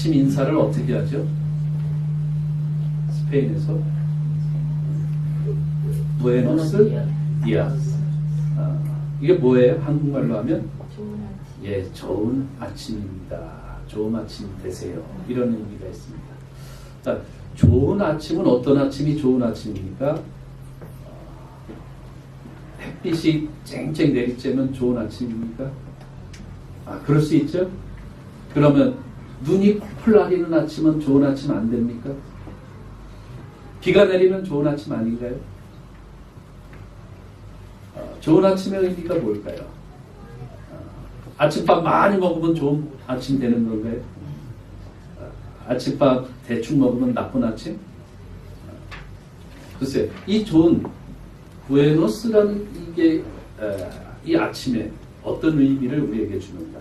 아침 인사를 어떻게 하죠? 스페인에서 부에노스 디아스. 아, 이게 뭐예요? 한국말로 하면. 예, 좋은 아침입니다. 좋은 아침 되세요. 이런 의미가 있습니다. 자, 좋은 아침은 어떤 아침이 좋은 아침입니까? 어, 햇빛이 쨍쨍 내리쬐면 좋은 아침입니까? 아, 그럴 수 있죠? 그러면 눈이 펄펄 나리는 아침은 좋은 아침 안 됩니까? 비가 내리면 좋은 아침 아닌가요? 어, 좋은 아침의 의미가 뭘까요? 아침밥 많이 먹으면 좋은 아침 되는 건가요? 아침밥 대충 먹으면 나쁜 아침? 글쎄, 이 좋은 부에노스라는 이게 에, 이 아침에 어떤 의미를 우리에게 주는가?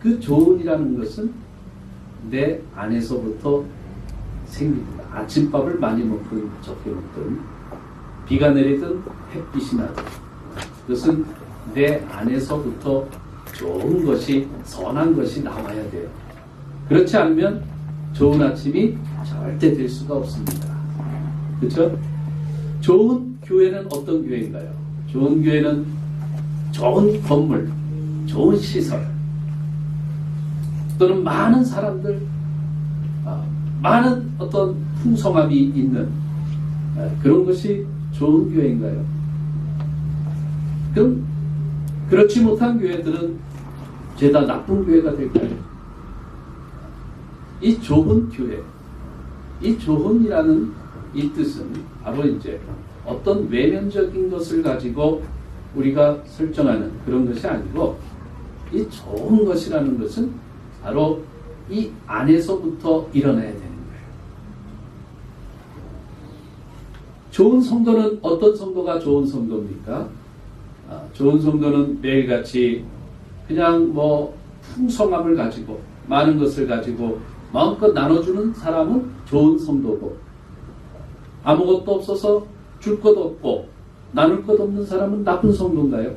그 좋은이라는 것은 내 안에서부터 생깁니다. 아침밥을 많이 먹든 적게 먹든 비가 내리든 햇빛이 나든 그것은 내 안에서부터 좋은 것이 선한 것이 나와야 돼요. 그렇지 않으면 좋은 아침이 절대 될 수가 없습니다. 그렇죠? 좋은 교회는 어떤 교회인가요? 좋은 교회는 좋은 건물, 좋은 시설, 또는 많은 사람들, 아, 많은 어떤 풍성함이 있는 아, 그런 것이 좋은 교회인가요? 그럼 그렇지 못한 교회들은 죄다 나쁜 교회가 될까요? 이 좋은 교회, 이 좋은이라는 이 뜻은 바로 이제 어떤 외면적인 것을 가지고 우리가 설정하는 그런 것이 아니고 이 좋은 것이라는 것은 바로 이 안에서부터 일어나야 되는 거예요. 좋은 성도는 어떤 성도가 좋은 성도입니까? 아, 좋은 성도는 매일같이 그냥 뭐 풍성함을 가지고 많은 것을 가지고 마음껏 나눠주는 사람은 좋은 성도고 아무것도 없어서 줄 것 없고 나눌 것 없는 사람은 나쁜 성도인가요?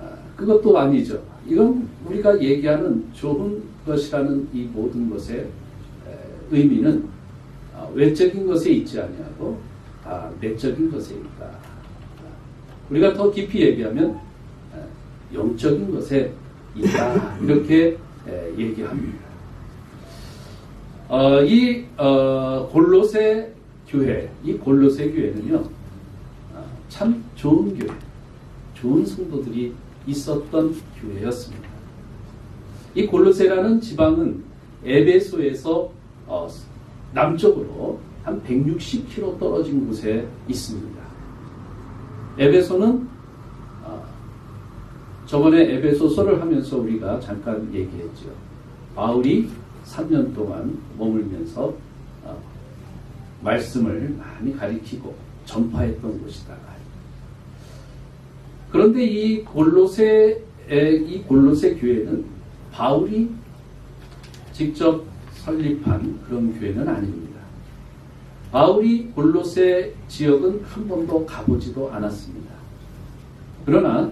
아, 그것도 아니죠. 이건 우리가 얘기하는 좋은 것이라는 이 모든 것의 에, 의미는 아, 외적인 것에 있지 아니하고 아, 내적인 것에 있다. 우리가 더 깊이 얘기하면 에, 영적인 것에 있다 이렇게 에, 얘기합니다. 어, 이 어, 골로새 교회, 이 골로새 교회는요 아, 참 좋은 교회, 좋은 성도들이 있었던 교회였습니다. 이 골로새라는 지방은 에베소에서 어, 남쪽으로 한 160km 떨어진 곳에 있습니다. 에베소는 어, 저번에 에베소서를 하면서 우리가 잠깐 얘기했죠. 바울이 3년 동안 머물면서 어, 말씀을 많이 가리키고 전파했던 곳이다. 그런데 이 골로새 이 골로새 교회는 바울이 직접 설립한 그런 교회는 아닙니다. 바울이 골로새 지역은 한 번도 가보지도 않았습니다. 그러나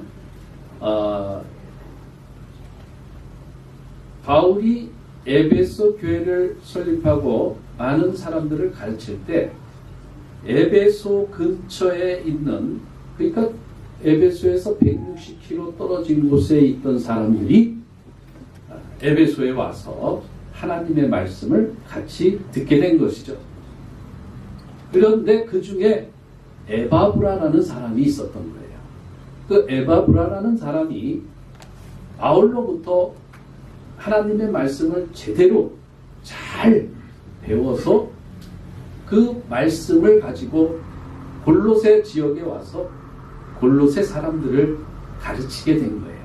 어, 바울이 에베소 교회를 설립하고 많은 사람들을 가르칠 때 에베소 근처에 있는 그러니까 에베소에서 160km 떨어진 곳에 있던 사람들이 에베소에 와서 하나님의 말씀을 같이 듣게 된 것이죠. 그런데 그 중에 에바브라라는 사람이 있었던 거예요. 그 에바브라라는 사람이 바울로부터 하나님의 말씀을 제대로 잘 배워서 그 말씀을 가지고 골로새 지역에 와서 골로새 사람들을 가르치게 된 거예요.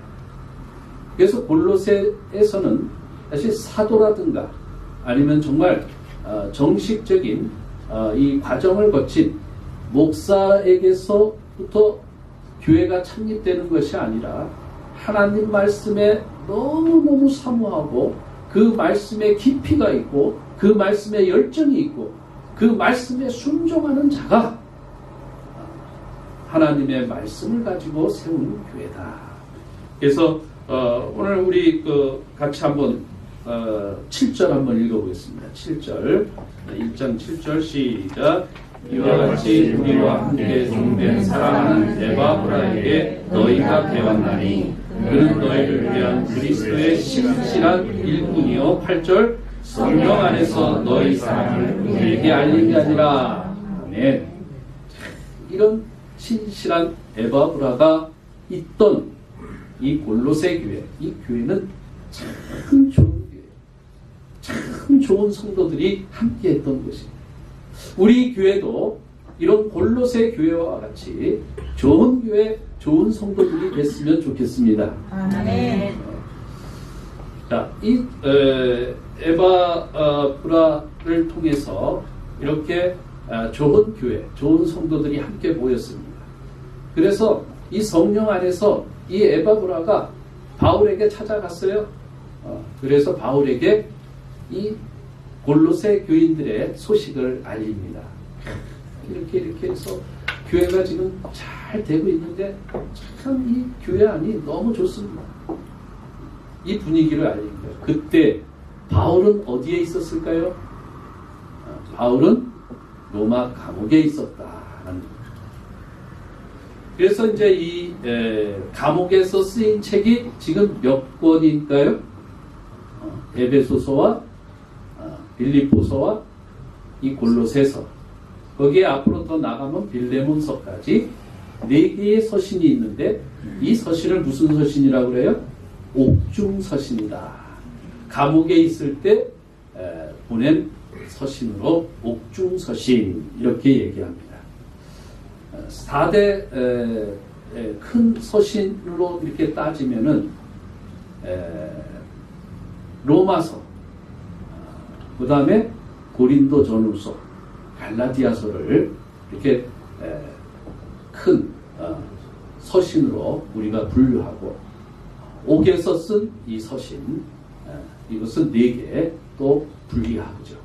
그래서 골로새에서는 사실 사도라든가 아니면 정말 어, 정식적인 어, 이 과정을 거친 목사에게서부터 교회가 창립되는 것이 아니라 하나님 말씀에 너무너무 사모하고 그 말씀에 깊이가 있고 그 말씀에 열정이 있고 그 말씀에 순종하는 자가 하나님의 말씀을 가지고 세운 교회다. 그래서 어, 오늘 우리 그 같이 한번 어, 7절 한번 읽어보겠습니다. 7절. 1장 7절 시작. 이와 같이 우리와 함께 종된 사랑하는 에바브라에게 너희가 배웠나니 그는 너희를 위한 그리스도의 신실한 일꾼이요. 8절. 성령 안에서 너희 사랑을 우리에게 알린 게 아니라. 아멘. 이런 신실한 에바브라가 있던 이 골로새 교회, 이 교회는 참 좋은 교회, 참 좋은 성도들이 함께했던 것입니다. 우리 교회도 이런 골로새 교회와 같이 좋은 교회, 좋은 성도들이 됐으면 좋겠습니다. 아멘. 자, 이 에, 에바브라를 통해서 이렇게 아, 좋은 교회, 좋은 성도들이 함께 모였습니다. 그래서 이 성령 안에서 이 에바브라가 바울에게 찾아갔어요. 어, 그래서 바울에게 이 골로새 교인들의 소식을 알립니다. 이렇게 이렇게 해서 교회가 지금 잘 되고 있는데 참 이 교회 안이 너무 좋습니다. 이 분위기를 거예요. 그때 바울은 어디에 있었을까요? 어, 바울은 로마 감옥에 거예요. 그래서 이제 이 에, 감옥에서 쓰인 책이 지금 몇 권일까요? 어, 에베소서와 어, 빌립보서와 이 골로새서 거기에 앞으로 더 나가면 빌레몬서까지 네 개의 서신이 있는데 이 서신을 무슨 서신이라고 그래요? 옥중 서신이다. 감옥에 있을 때 에, 보낸 서신으로 옥중 서신 이렇게 얘기합니다. 4대 큰 서신으로 이렇게 따지면은 에, 로마서, 그 다음에 고린도 전후서, 갈라디아서를 이렇게 에, 큰 어, 서신으로 우리가 분류하고 옥에서 쓴 이 서신 에, 이것은 네 개 또 분리하죠.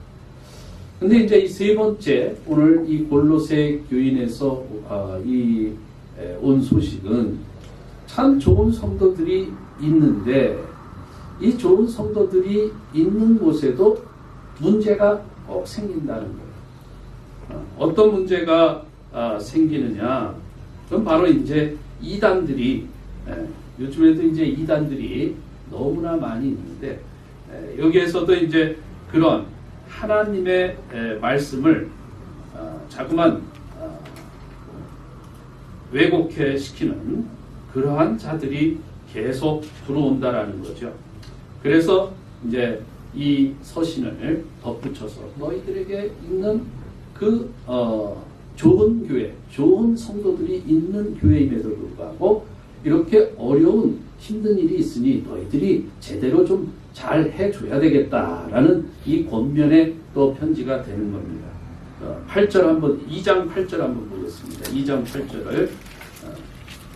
근데 이제 이 세 번째 오늘 이 골로새 교인에서 아, 이온 소식은 참 좋은 성도들이 있는데 이 좋은 성도들이 있는 곳에도 문제가 꼭 생긴다는 거예요. 어, 어떤 문제가 아, 생기느냐? 그건 바로 이제 이단들이 에, 요즘에도 이제 이단들이 너무나 많이 있는데 에, 여기에서도 이제 그런 하나님의 에, 말씀을 어, 자꾸만 어, 왜곡해 시키는 그러한 자들이 계속 들어온다라는 거죠. 그래서 이제 이 서신을 덧붙여서 너희들에게 있는 그 어, 좋은 교회, 좋은 성도들이 있는 교회임에도 불구하고 이렇게 어려운 힘든 일이 있으니 너희들이 제대로 좀 잘 해줘야 되겠다라는 이 권면의 또 편지가 되는 겁니다. 어, 8절 한번 2장 8절 한번 보겠습니다. 2장 8절을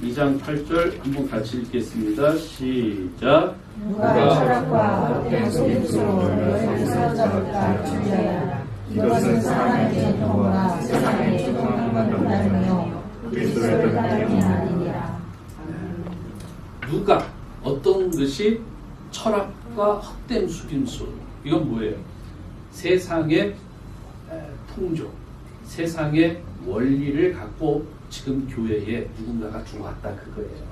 2장 8절 한번 같이 읽겠습니다. 시작. 누가 철학과 사로잡을까 주의하라. 이것은 사람의 전통과 세상의 조동함과 다르며 그리스도를 따름이 아니니라. 누가 어떤 것이 철학과 헛된 숙임수 이건 뭐예요? 세상의 에, 풍조, 세상의 원리를 갖고 지금 교회에 누군가가 들어왔다 그거예요.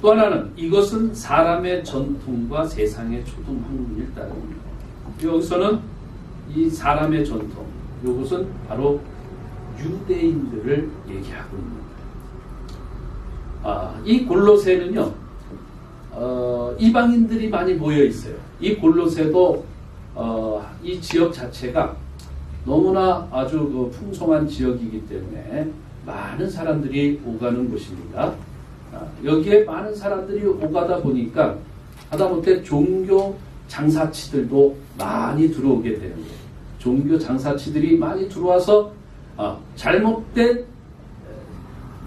또 하나는 이것은 사람의 전통과 세상의 초등 학문일 따릅니다. 여기서는 이 사람의 전통, 이것은 바로 유대인들을 얘기하고 있는 거예요. 아, 이 골로새는요, 어, 이방인들이 많이 모여 있어요. 이 골로새도 어, 이 지역 자체가 너무나 아주 그 풍성한 지역이기 때문에 많은 사람들이 오가는 곳입니다. 아, 여기에 많은 사람들이 오가다 보니까 하다못해 종교 장사치들도 많이 들어오게 되는 거예요. 종교 장사치들이 많이 들어와서 아, 잘못된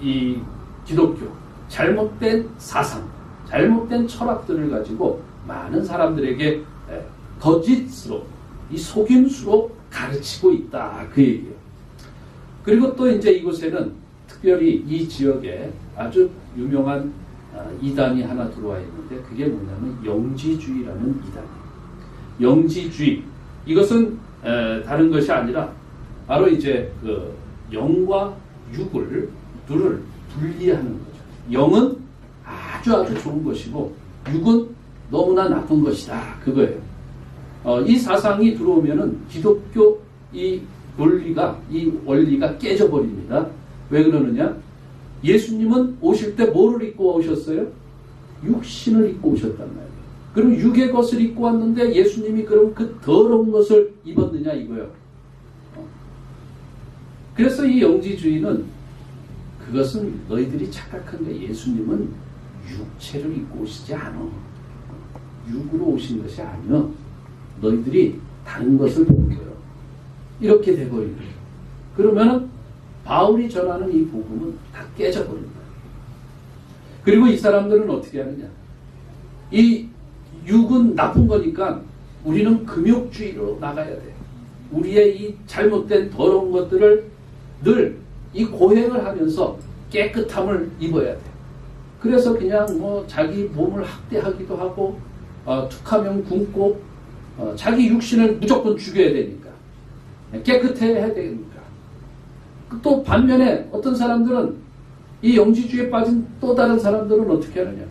이 기독교, 잘못된 사상, 잘못된 철학들을 가지고 많은 사람들에게 에, 거짓으로 이 속임수로 가르치고 있다 그 얘기예요. 그리고 또 이제 이곳에는 특별히 이 지역에 아주 유명한 아, 이단이 하나 들어와 있는데 그게 뭐냐면 영지주의라는 이단이에요. 영지주의 이것은 에, 다른 것이 아니라 바로 이제 그 영과 육을 둘을 분리하는 거죠. 영은 아주 아주 좋은 것이고 육은 너무나 나쁜 것이다. 그거예요. 어, 이 사상이 들어오면은 기독교 이 논리가 이 원리가 깨져버립니다. 왜 그러느냐? 예수님은 오실 때 뭐를 입고 오셨어요? 육신을 입고 오셨단 말이에요. 그럼 육의 것을 입고 왔는데 예수님이 그럼 그 더러운 것을 입었느냐 이거요. 어. 그래서 이 영지주의는 그것은 너희들이 착각한 게 예수님은 육체를 입고 오시지 않아. 육으로 오신 것이 아니요. 너희들이 다른 것을 본 거예요. 이렇게 돼버리는 거예요. 그러면은 바울이 전하는 이 복음은 다 깨져버린 거예요. 그리고 이 사람들은 어떻게 하느냐? 이 육은 나쁜 거니까 우리는 금욕주의로 나가야 돼. 우리의 이 잘못된 더러운 것들을 늘 이 고행을 하면서 깨끗함을 입어야 돼. 그래서 그냥 뭐 자기 몸을 학대하기도 하고 어, 툭하면 굶고 어, 자기 육신을 무조건 죽여야 되니까. 깨끗해야 되니까. 또 반면에 어떤 사람들은 이 영지주의에 빠진 또 다른 사람들은 어떻게 하느냐?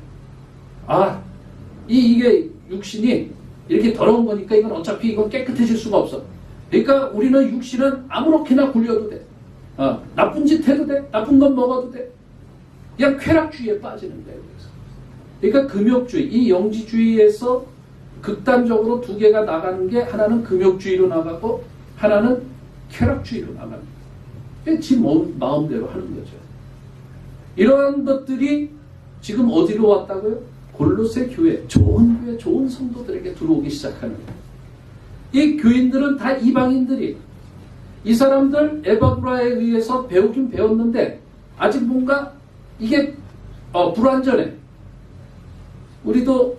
아 이, 이게 육신이 이렇게 더러운 거니까 이건 어차피 이건 깨끗해질 수가 없어. 그러니까 우리는 육신은 아무렇게나 굴려도 돼 어, 나쁜 짓 해도 돼 나쁜 건 먹어도 돼 그냥 쾌락주의에 빠지는 거예요 그러니까 금욕주의, 이 영지주의에서 극단적으로 두 개가 나가는 게 하나는 금욕주의로 나가고 하나는 쾌락주의로 나가는 거예요. 지 마음대로 하는 거죠. 이러한 것들이 지금 어디로 왔다고요? 골로새 교회, 좋은 교회, 좋은 성도들에게 들어오기 시작하는 거예요. 이 교인들은 다 이방인들이 이 사람들 에바브라에 의해서 배우긴 배웠는데 아직 뭔가 이게 어, 불완전해. 우리도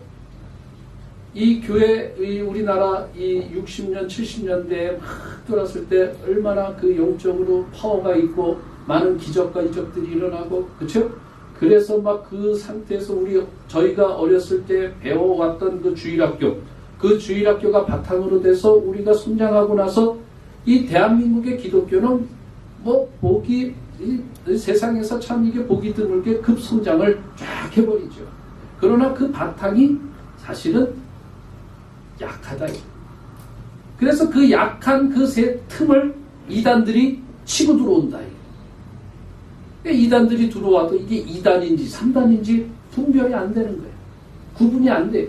이 교회의 우리나라 이 60년, 70년대에 막 돌았을 때 얼마나 그 영적으로 파워가 있고 많은 기적과 이적들이 일어나고 그렇죠? 그래서 막 그 상태에서 우리 저희가 어렸을 때 배워왔던 그 주일학교 그 주일학교가 바탕으로 돼서 우리가 성장하고 나서 이 대한민국의 기독교는 뭐 복이 이 세상에서 참 이게 복이 드물게 급성장을 쫙 해버리죠. 그러나 그 바탕이 사실은 약하다. 그래서 그 약한 그새 틈을 이단들이 치고 들어온다. 그러니까 이단들이 들어와도 이게 2단인지 3단인지 분별이 안 되는 거예요. 구분이 안 돼요.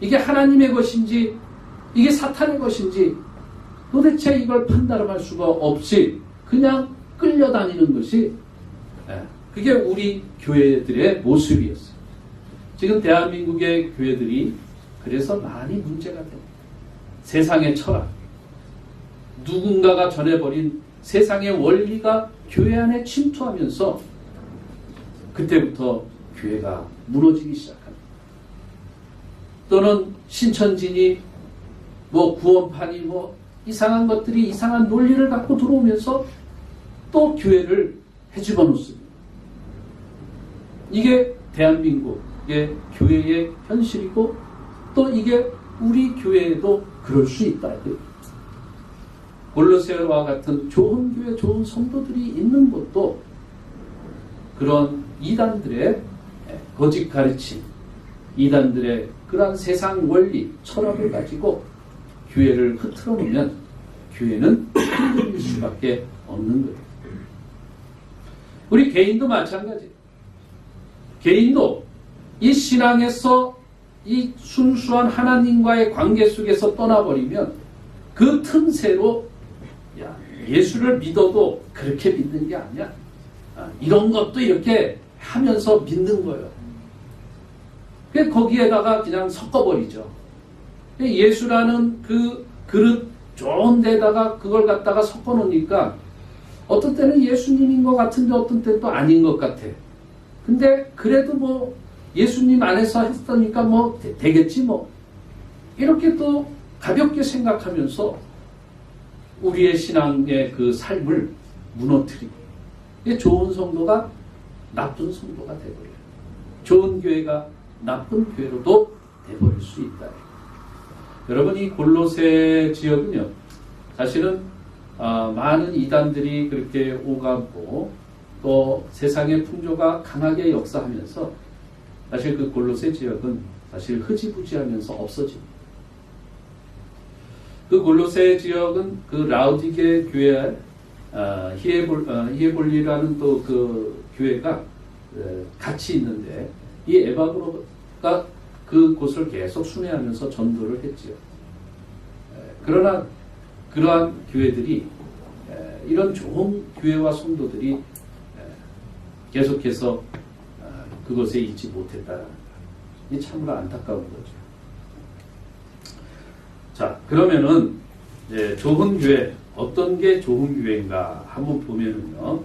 이게 하나님의 것인지 이게 사탄의 것인지 도대체 이걸 판단할 수가 없이 그냥 끌려다니는 것이 예, 그게 우리 교회들의 모습이었어요. 지금 대한민국의 교회들이 그래서 많이 문제가 돼요. 세상의 철학, 누군가가 전해버린 세상의 원리가 교회 안에 침투하면서 그때부터 교회가 무너지기 시작합니다. 또는 신천진이 뭐 구원판이 뭐 이상한 것들이 이상한 논리를 갖고 들어오면서 또 교회를 해집어 놓습니다. 이게 대한민국의 교회의 현실이고 또 이게 우리 교회에도 그럴 수 있다. 골로새와 같은 좋은 교회, 좋은 성도들이 있는 곳도 그런 이단들의 거짓 가르침, 이단들의 그러한 세상 원리, 철학을 가지고 교회를 흐트러 놓으면 교회는 흔들릴 수밖에 없는 거예요. 우리 개인도 마찬가지. 개인도 이 신앙에서 이 순수한 하나님과의 관계 속에서 떠나버리면 그 틈새로 야, 예수를 믿어도 그렇게 믿는 게 아니야. 아, 이런 것도 이렇게 하면서 믿는 거예요. 그 거기에다가 그냥 섞어버리죠. 예수라는 그 그릇 좋은 데다가 그걸 갖다가 섞어 놓으니까 어떤 때는 예수님인 것 같은데 어떤 때는 또 아닌 것 같아. 근데 그래도 뭐 예수님 안에서 했으니까 뭐 되, 겠지뭐 이렇게 또 가볍게 생각하면서 우리의 신앙의 그 삶을 무너뜨리고 좋은 성도가 나쁜 성도가 되버려요. 좋은 교회가 나쁜 교회로도 돼버릴 수 있다. 여러분 이 골로새 지역은요 사실은 아, 많은 이단들이 그렇게 오가고 또 세상의 풍조가 강하게 역사하면서 사실 그 골로새 지역은 사실 흐지부지하면서 없어집니다. 그 골로새 지역은 그 라우디게 교회 아, 히에볼 아, 히에볼리라는 또 그 교회가 에, 같이 있는데 이 에바브로가 그 곳을 계속 순회하면서 전도를 했지요. 에, 그러나 그러한 교회들이 에, 이런 좋은 교회와 성도들이 에, 계속해서 아, 그것에 있지 못했다는 이 참으로 안타까운 거죠. 자 그러면은 좋은 교회 어떤 게 좋은 교회인가 한번 보면은요.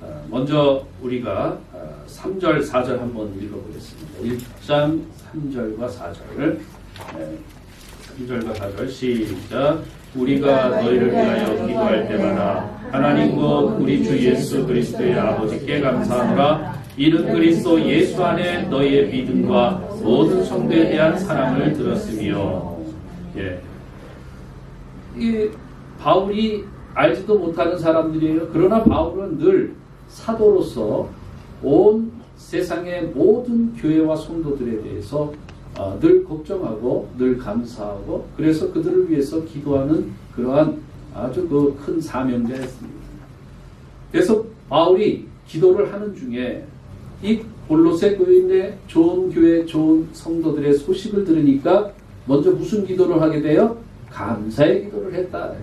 어, 먼저 우리가 어, 3절, 4절 한번 읽어보겠습니다. 1장 3절과 4절을 3절과 4절 시작. 우리가 너희를 위하여 기도할 때마다 하나님과 우리 주 예수 그리스도의 아버지께 감사하노라 이는 그리스도 예수 안에 너희의 믿음과 모든 성도에 대한 사랑을 들었으며. 예. 이 바울이 알지도 못하는 사람들이에요. 그러나 바울은 늘 사도로서 온 세상의 모든 교회와 성도들에 대해서 어, 늘 걱정하고 늘 감사하고 그래서 그들을 위해서 기도하는 그러한 아주 그 큰 사명자였습니다. 그래서 바울이 기도를 하는 중에 이 골로새 교인의 좋은 교회, 좋은 성도들의 소식을 들으니까 먼저 무슨 기도를 하게 돼요? 감사의 기도를 했다.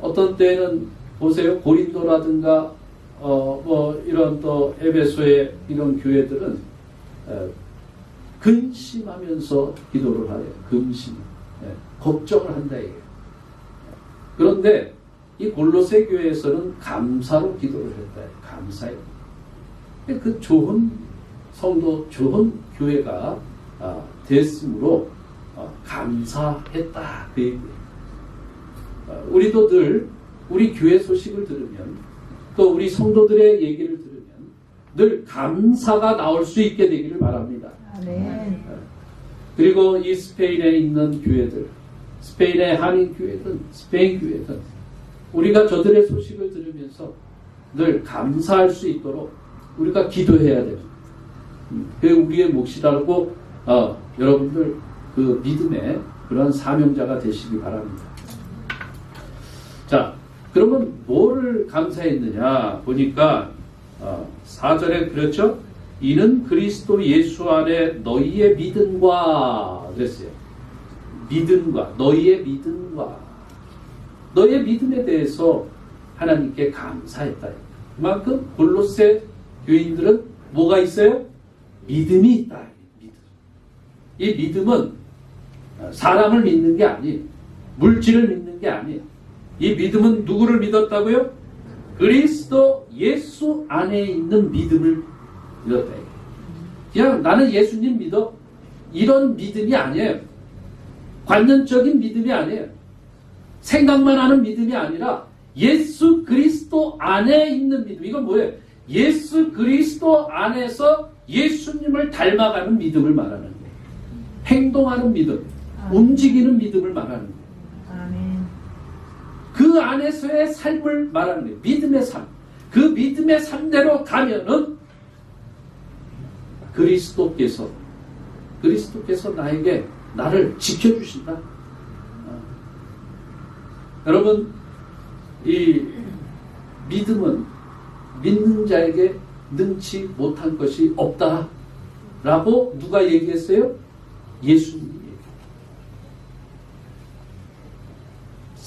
어떤 때는 보세요 고린도라든가 어 뭐 이런 또 에베소의 이런 교회들은 에, 근심하면서 기도를 하래요. 근심, 예, 걱정을 한다 이게. 그런데 이 골로새 교회에서는 감사로 기도를 했다. 감사해. 그 좋은 성도, 좋은 교회가 아, 됐으므로 어, 감사했다. 그 얘기예요. 어, 우리도 늘 우리 교회 소식을 들으면 또 우리 성도들의 얘기를 들으면 늘 감사가 나올 수 있게 되기를 바랍니다. 아멘. 그리고 이 스페인에 있는 교회들, 스페인의 한인 교회든 스페인 교회든 우리가 저들의 소식을 들으면서 늘 감사할 수 있도록 우리가 기도해야 됩니다. 음, 그게 우리의 몫이라고 어, 여러분들 그 믿음의 그런 사명자가 되시기 바랍니다. 자, 그러면 뭐를 감사했느냐 보니까 어, 4절에 그렇죠? 이는 그리스도 예수 안에 너희의 믿음과 그랬어요. 믿음과 너희의 믿음과 너희의 믿음에 대해서 하나님께 감사했다. 그만큼 골로새 교인들은 뭐가 있어요? 믿음이 있다. 믿음. 이 믿음은 사람을 믿는 게 아니에요. 물질을 믿는 게 아니에요. 이 믿음은 누구를 믿었다고요? 그리스도 예수 안에 있는 믿음을 믿었다. 그냥 나는 예수님 믿어. 이런 믿음이 아니에요. 관념적인 믿음이 아니에요. 생각만 하는 믿음이 아니라 예수 그리스도 안에 있는 믿음. 이건 뭐예요? 예수 그리스도 안에서 예수님을 닮아가는 믿음을 말하는 거예요. 행동하는 믿음, 움직이는 믿음을 말하는 거예요. 그 안에서의 삶을 말하는 거예요. 믿음의 삶. 그 믿음의 삶대로 가면은 그리스도께서 그리스도께서 나에게 나를 지켜주신다. 어. 여러분 이 믿음은 믿는 자에게 능치 못한 것이 없다라고 누가 얘기했어요? 예수님이 얘기해요.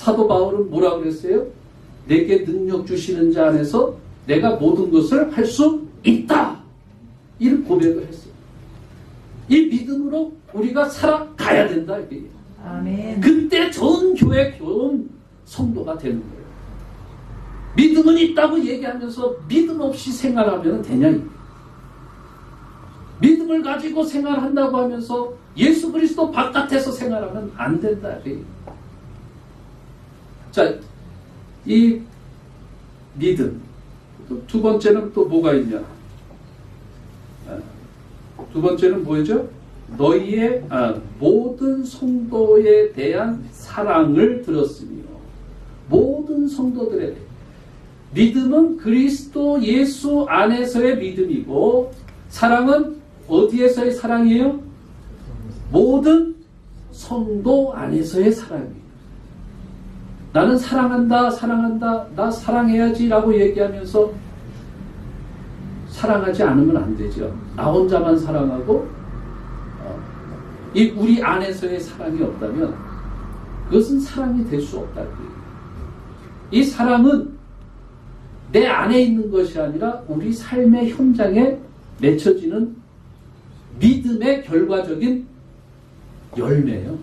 사도 바울은 뭐라 그랬어요? 내게 능력 주시는 자 안에서 내가 모든 것을 할 수 있다. 이런 고백을 했어요. 이 믿음으로 우리가 살아가야 된다. 이게. 아멘. 그때 좋은 교회, 좋은 성도가 되는 거예요. 믿음은 있다고 얘기하면서 믿음 없이 생활하면 되냐? 믿음을 가지고 생활한다고 하면서 예수 그리스도 바깥에서 생활하면 안 된다. 이게. 자, 이 믿음. 또두 번째는 또 뭐가 있냐? 아, 두 번째는 뭐죠? 너희의 아, 모든 성도에 대한 사랑을 들었으며 모든 성도들에 믿음은 그리스도 예수 안에서의 믿음이고 사랑은 어디에서의 사랑이에요? 모든 성도 안에서의 사랑이에요. 나는 사랑한다, 사랑한다, 나 사랑해야지 라고 얘기하면서 사랑하지 않으면 안 되죠. 나 혼자만 사랑하고 어, 이 우리 안에서의 사랑이 없다면 그것은 사랑이 될 수 없다. 이 사랑은 내 안에 있는 것이 아니라 우리 삶의 현장에 맺혀지는 믿음의 결과적인 열매예요.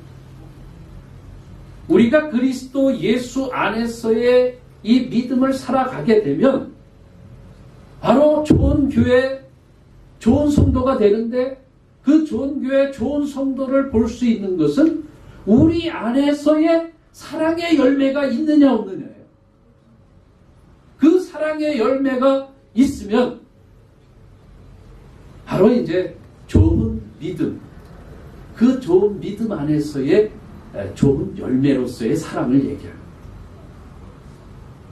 우리가 그리스도 예수 안에서의 이 믿음을 살아가게 되면 바로 좋은 교회, 좋은 성도가 되는데 그 좋은 교회, 좋은 성도를 볼 수 있는 것은 우리 안에서의 사랑의 열매가 있느냐 없느냐예요. 그 사랑의 열매가 있으면 바로 이제 좋은 믿음, 그 좋은 믿음 안에서의 좋은 열매로서의 사랑을 얘기합니다.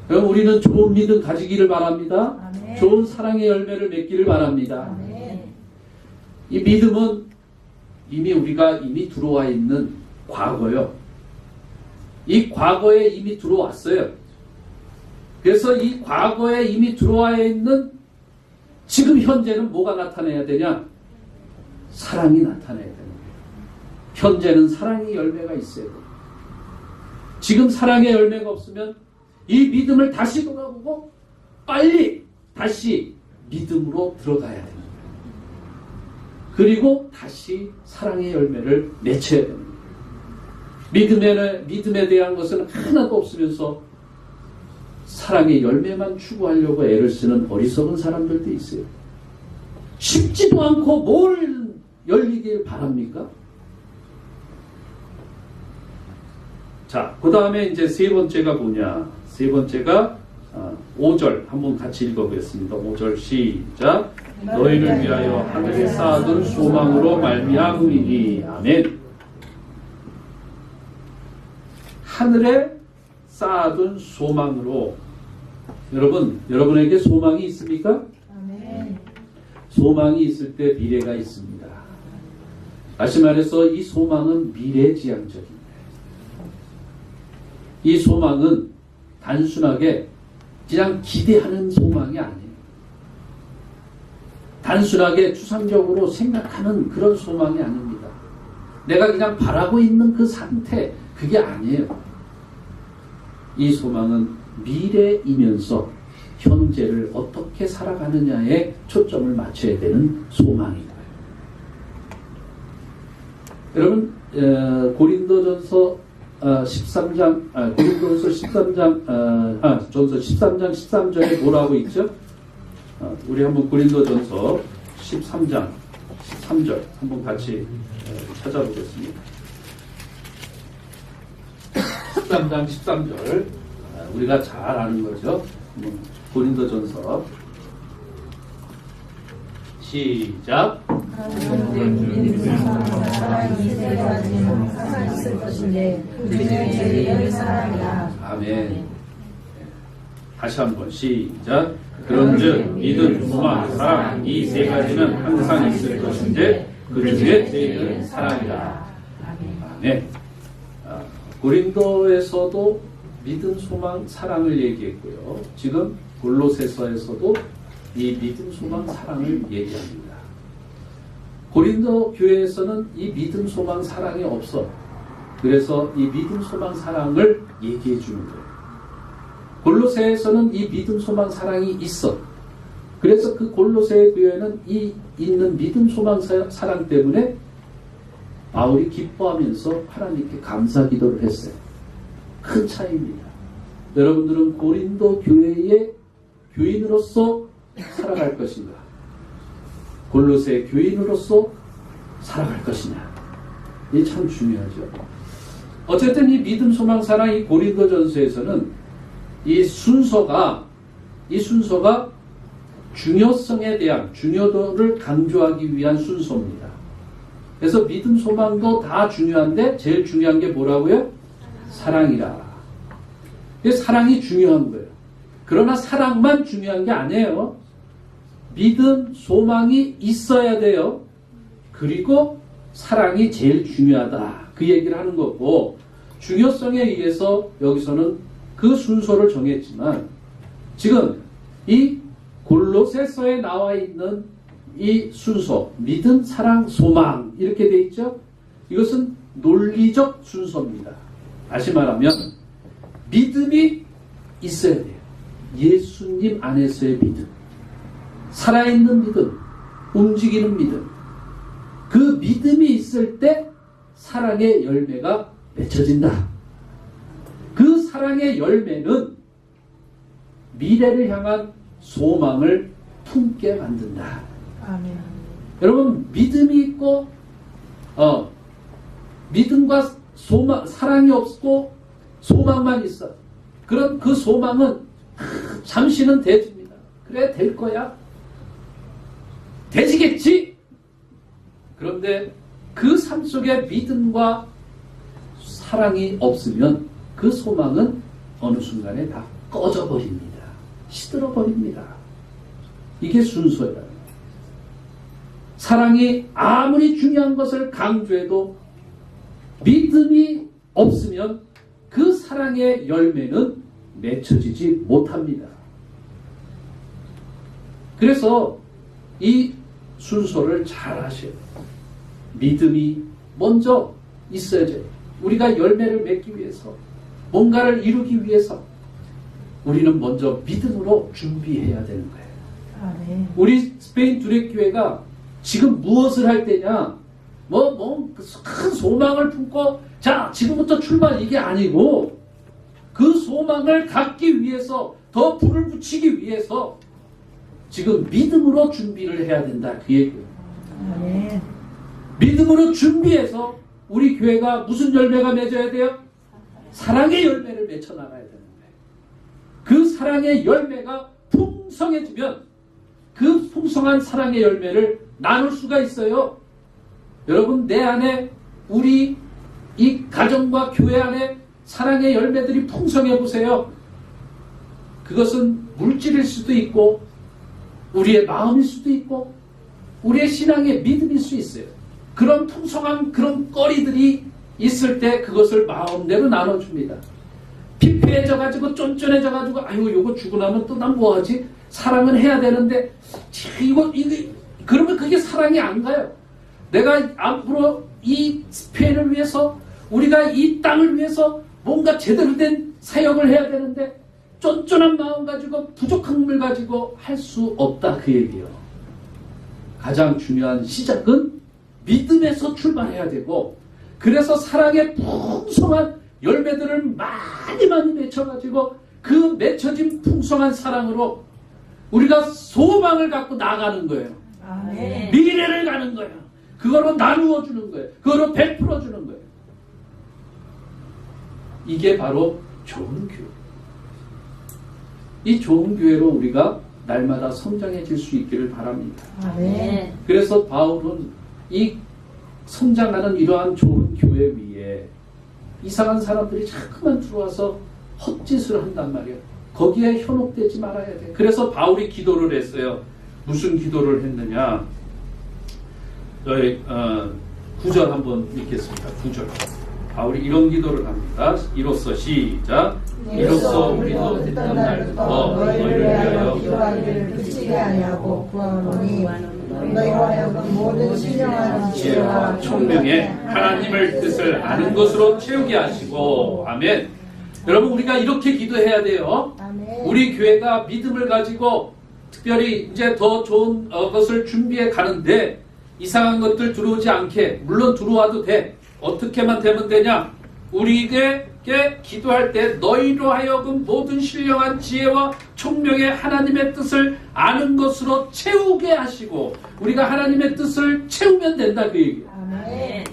그럼 우리는 좋은 믿음 가지기를 바랍니다. 아멘. 좋은 사랑의 열매를 맺기를 바랍니다. 아멘. 이 믿음은 이미 우리가 이미 들어와 있는 과거요. 이 과거에 이미 들어왔어요. 그래서 이 과거에 이미 들어와 있는 지금 현재는 뭐가 나타내야 되냐? 사랑이 나타내야 거예요. 현재는 사랑의 열매가 있어야 돼요. 지금 사랑의 열매가 없으면 이 믿음을 다시 돌아보고 빨리 다시 믿음으로 들어가야 됩니다. 그리고 다시 사랑의 열매를 맺혀야 됩니다. 믿음에, 믿음에 대한 것은 하나도 없으면서 사랑의 열매만 추구하려고 애를 쓰는 어리석은 사람들도 있어요. 쉽지도 않고 뭘 열리길 바랍니까? 자, 그 다음에 이제 세 번째가 뭐냐? 세 번째가 어, 5절 한번 같이 읽어보겠습니다. 5절 시작. 너희를 위하여 하늘에 쌓아둔 소망으로 말미암으니 아멘. 하늘에 쌓아둔 소망으로 여러분 여러분에게 소망이 있습니까? 아멘. 소망이 있을 때 미래가 있습니다. 다시 말해서 이 소망은 미래지향적입니다. 이 소망은 단순하게 그냥 기대하는 소망이 아니에요. 단순하게 추상적으로 생각하는 그런 소망이 아닙니다. 내가 그냥 바라고 있는 그 상태, 그게 아니에요. 이 소망은 미래이면서 현재를 어떻게 살아가느냐에 초점을 맞춰야 되는 소망이다. 여러분 에, 고린도전서 어, 13장 아, 고린도전서 13장 어, 아, 전서 13장 13절에 뭐라고 있죠? 어, 우리 한번 고린도 전서 13장 13절 한번 같이 에, 찾아보겠습니다. 13장 13절 아, 우리가 잘 아는 거죠. 한번 고린도 전서 시작. 아멘. 다시 한번 시작. 그런즉 믿음, 소망, 사랑 이 세 가지는 항상 있을 것인데 그 중에 제일은 사랑이다. 아멘. 아, 고린도에서도 믿음, 소망, 사랑을 얘기했고요. 지금 골로새서에서도 이 믿음, 소망, 사랑을 얘기합니다. 고린도 교회에서는 이 믿음, 소망, 사랑이 없어. 그래서 이 믿음, 소망, 사랑을 얘기해 주는 거예요. 골로새에서는 이 믿음, 소망, 사랑이 있어. 그래서 그 골로새 교회는 이 있는 믿음, 소망, 사- 사랑 때문에 바울이 기뻐하면서 하나님께 감사 기도를 했어요. 큰 차이입니다. 여러분들은 고린도 교회의 교인으로서 살아갈 것인가? 골로새 교인으로서 살아갈 것이냐? 이게 참 중요하죠. 어쨌든 이 믿음, 소망, 사랑 이 고린도 전서에서는 이 순서가 이 순서가 중요성에 대한 중요도를 강조하기 위한 순서입니다. 그래서 믿음, 소망도 다 중요한데 제일 중요한 게 뭐라고요? 사랑이라. 이 사랑이 중요한 거예요. 그러나 사랑만 중요한 게 아니에요. 믿음, 소망이 있어야 돼요. 그리고 사랑이 제일 중요하다. 그 얘기를 하는 거고 중요성에 의해서 여기서는 그 순서를 정했지만 지금 이 골로새서에 나와 있는 이 순서 믿음, 사랑, 소망 이렇게 돼 있죠. 이것은 논리적 순서입니다. 다시 말하면 믿음이 있어야 돼요. 예수님 안에서의 믿음, 살아있는 믿음, 움직이는 믿음. 그 믿음이 있을 때 사랑의 열매가 맺혀진다. 그 사랑의 열매는 미래를 향한 소망을 품게 만든다. 아멘. 여러분 믿음이 있고 어 믿음과 소망 사랑이 없고 소망만 있어. 그런 그 소망은 잠시는 되집니다. 그래 될 거야. 되지겠지. 그런데 그 삶 속에 믿음과 사랑이 없으면 그 소망은 어느 순간에 다 꺼져 버립니다. 시들어 버립니다. 이게 순서예요. 사랑이 아무리 중요한 것을 강조해도 믿음이 없으면 그 사랑의 열매는 맺혀지지 못합니다. 그래서 이 순서를 잘 하셔야 돼요. 믿음이 먼저 있어야죠. 우리가 열매를 맺기 위해서, 뭔가를 이루기 위해서, 우리는 먼저 믿음으로 준비해야 되는 거예요. 아멘. 우리 스페인 두레교회가 지금 무엇을 할 때냐? 뭐, 뭐, 큰 소망을 품고, 자, 지금부터 출발 이게 아니고, 그 소망을 갖기 위해서, 더 불을 붙이기 위해서, 지금 믿음으로 준비를 해야 된다. 그 얘기예요. 아멘. 믿음으로 준비해서, 우리 교회가 무슨 열매가 맺어야 돼요? 사랑의 열매를 맺혀 나가야 되는 거예요. 그 사랑의 열매가 풍성해지면, 그 풍성한 사랑의 열매를 나눌 수가 있어요. 여러분, 내 안에, 우리 이 가정과 교회 안에 사랑의 열매들이 풍성해 보세요. 그것은 물질일 수도 있고, 우리의 마음일 수도 있고, 우리의 신앙의 믿음일 수 있어요. 그런 풍성한 그런 거리들이 있을 때 그것을 마음대로 나눠줍니다. 피폐해져가지고 쫀쫀해져가지고 아유 요거 주고 나면 또 난 뭐하지? 사랑은 해야 되는데 치, 이거 이거 그러면 그게 사랑이 안 가요. 내가 앞으로 이 스페인을 위해서 우리가 이 땅을 위해서 뭔가 제대로 된 사역을 해야 되는데 쫀쫀한 마음 가지고 부족한 물 가지고 할 수 없다 그 얘기예요. 가장 중요한 시작은 믿음에서 출발해야 되고 그래서 사랑의 풍성한 열매들을 많이 많이 맺혀가지고 그 맺혀진 풍성한 사랑으로 우리가 소망을 갖고 나가는 거예요. 아멘. 미래를 가는 거예요. 그거로 나누어 주는 거예요. 그거로 베풀어 주는 거예요. 이게 바로 좋은 교회. 이 좋은 교회로 우리가 날마다 성장해질 수 있기를 바랍니다. 아멘. 그래서 바울은 이 성장하는 이러한 좋은 교회 위에 이상한 사람들이 자꾸만 들어와서 헛짓을 한단 말이에요. 거기에 현혹되지 말아야 돼. 그래서 바울이 기도를 했어요. 무슨 기도를 했느냐? 저희 어, 구절 한번 읽겠습니다. 구절. 바울이 이런 기도를 합니다. 이로써 시작. 이로써 우리도 듣던 날부터 너희를 위하여 기도하기를 그치게 아니하고 구하노니 너희로 하여금 모든 신령한 지혜와 총명에 하나님을 뜻을 아는 것으로 채우게 하시고 아멘. 여러분 우리가 이렇게 기도해야 돼요. 우리 교회가 믿음을 가지고 특별히 이제 더 좋은 어, 것을 준비해 가는데 이상한 것들 들어오지 않게 물론 들어와도 돼. 어떻게만 되면 되냐? 우리에게 기도할 때 너희로 하여금 모든 신령한 지혜와 총명의 하나님의 뜻을 아는 것으로 채우게 하시고 우리가 하나님의 뜻을 채우면 된다 그 얘기야. 아멘.